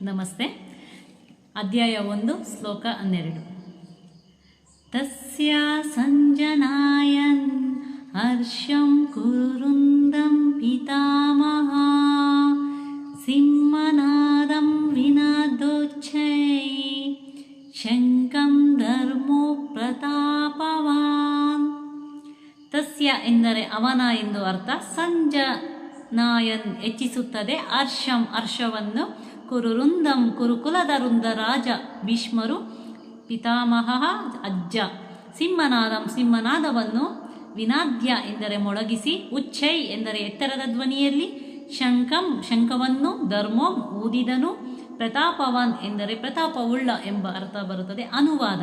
ನಮಸ್ತೆ. ಅಧ್ಯಾಯ ಒಂದು, ಶ್ಲೋಕ ಹನ್ನೆರಡು. ತಸ್ಯ ಸಂಜನಾಯನ್ ಹರ್ಷಂ ಕುರುಂದಂ ಪಿತಾಮಹ ಸಿಂಹನಾದಂ ವಿನದೋಚ್ಛೈ ಶಂಕಂ ಧರ್ಮೋ ಪ್ರತಾಪವಾನ್. ತಸ್ಯ ಎಂದರೆ ಅವನ ಎಂದು ಅರ್ಥ ಸಂಜನಾಯನ್ ಹೆಚ್ಚಿಸುತ್ತದೆ, ಹರ್ಷಂ ಹರ್ಷವನ್ನು ಕುರುರುಂದಂ ಕುರುಕುಲದ ವೃಂದ ರಾಜ ಭೀಷ್ಮರು ಪಿತಾಮಹ ಅಜ್ಜ. ಸಿಂಹನಾದಂ ಸಿಂಹನಾದವನ್ನು ವಿನಾದ್ಯ ಎಂದರೆ ಮೊಳಗಿಸಿ, ಉಚ್ಚೈ ಎಂದರೆ ಎತ್ತರದ ಧ್ವನಿಯಲ್ಲಿ ಶಂಕಂ ಶಂಕವನ್ನು ಧರ್ಮೋ ಊದಿದನು, ಪ್ರತಾಪವನ್ ಎಂದರೆ ಪ್ರತಾಪವುಳ್ಳ ಎಂಬ ಅರ್ಥ ಬರುತ್ತದೆ, ಅನುವಾದ.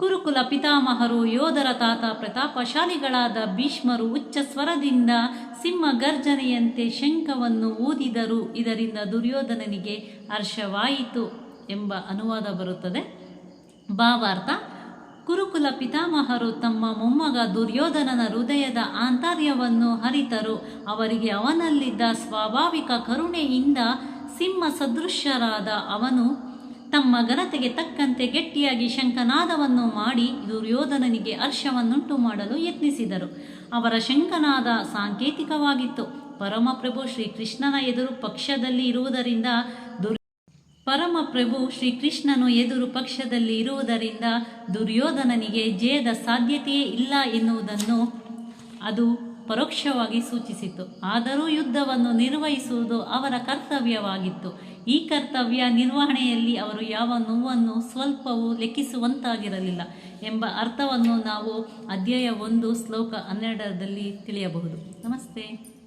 ಕುರುಕುಲ ಪಿತಾಮಹರು, ಯೋಧರ ತಾತ, ಪ್ರತಾಪಶಾಲಿಗಳಾದ ಭೀಷ್ಮರು ಉಚ್ಚ ಸ್ವರದಿಂದ ಸಿಂಹ ಗರ್ಜನೆಯಂತೆ ಶಂಖವನ್ನು ಊದಿದರು. ಇದರಿಂದ ದುರ್ಯೋಧನನಿಗೆ ಹರ್ಷವಾಯಿತು ಎಂಬ ಅನುವಾದ ಬರುತ್ತದೆ. ಭಾವಾರ್ಥ, ಕುರುಕುಲ ಪಿತಾಮಹರು ತಮ್ಮ ಮೊಮ್ಮಗ ದುರ್ಯೋಧನನ ಹೃದಯದ ಆಂತರ್ಯವನ್ನು ಹರಿತರು. ಅವರಿಗೆ ಅವನಲ್ಲಿದ್ದ ಸ್ವಾಭಾವಿಕ ಕರುಣೆಯಿಂದ ಸಿಂಹ ಸದೃಶ್ಯರಾದ ಅವನು ತಮ್ಮ ಘನತೆಗೆ ತಕ್ಕಂತೆ ಗಟ್ಟಿಯಾಗಿ ಶಂಖನಾದವನ್ನು ಮಾಡಿ ದುರ್ಯೋಧನನಿಗೆ ಹರ್ಷವನ್ನುಂಟು ಮಾಡಲು ಯತ್ನಿಸಿದರು. ಅವರ ಶಂಖನಾದ ಸಾಂಕೇತಿಕವಾಗಿತ್ತು. ಪರಮಪ್ರಭು ಶ್ರೀಕೃಷ್ಣನ ಎದುರು ಪಕ್ಷದಲ್ಲಿ ಇರುವುದರಿಂದ ದುರ್ ಪರಮಪ್ರಭು ಶ್ರೀಕೃಷ್ಣನು ಎದುರು ಪಕ್ಷದಲ್ಲಿ ಇರುವುದರಿಂದ ದುರ್ಯೋಧನನಿಗೆ ಜಯದ ಸಾಧ್ಯತೆಯೇ ಇಲ್ಲ ಎನ್ನುವುದನ್ನು ಅದು ಪರೋಕ್ಷವಾಗಿ ಸೂಚಿಸಿತು. ಆದರೂ ಯುದ್ಧವನ್ನು ನಿರ್ವಹಿಸುವುದು ಅವರ ಕರ್ತವ್ಯವಾಗಿತ್ತು. ಈ ಕರ್ತವ್ಯ ನಿರ್ವಹಣೆಯಲ್ಲಿ ಅವರು ಯಾವ ನೋವನ್ನು ಸ್ವಲ್ಪವೂ ಲೆಕ್ಕಿಸುವಂತಾಗಿರಲಿಲ್ಲ ಎಂಬ ಅರ್ಥವನ್ನು ನಾವು ಅಧ್ಯಾಯ ಒಂದು ಶ್ಲೋಕ ಹನ್ನೆರಡರಲ್ಲಿ ತಿಳಿಯಬಹುದು. ನಮಸ್ತೆ.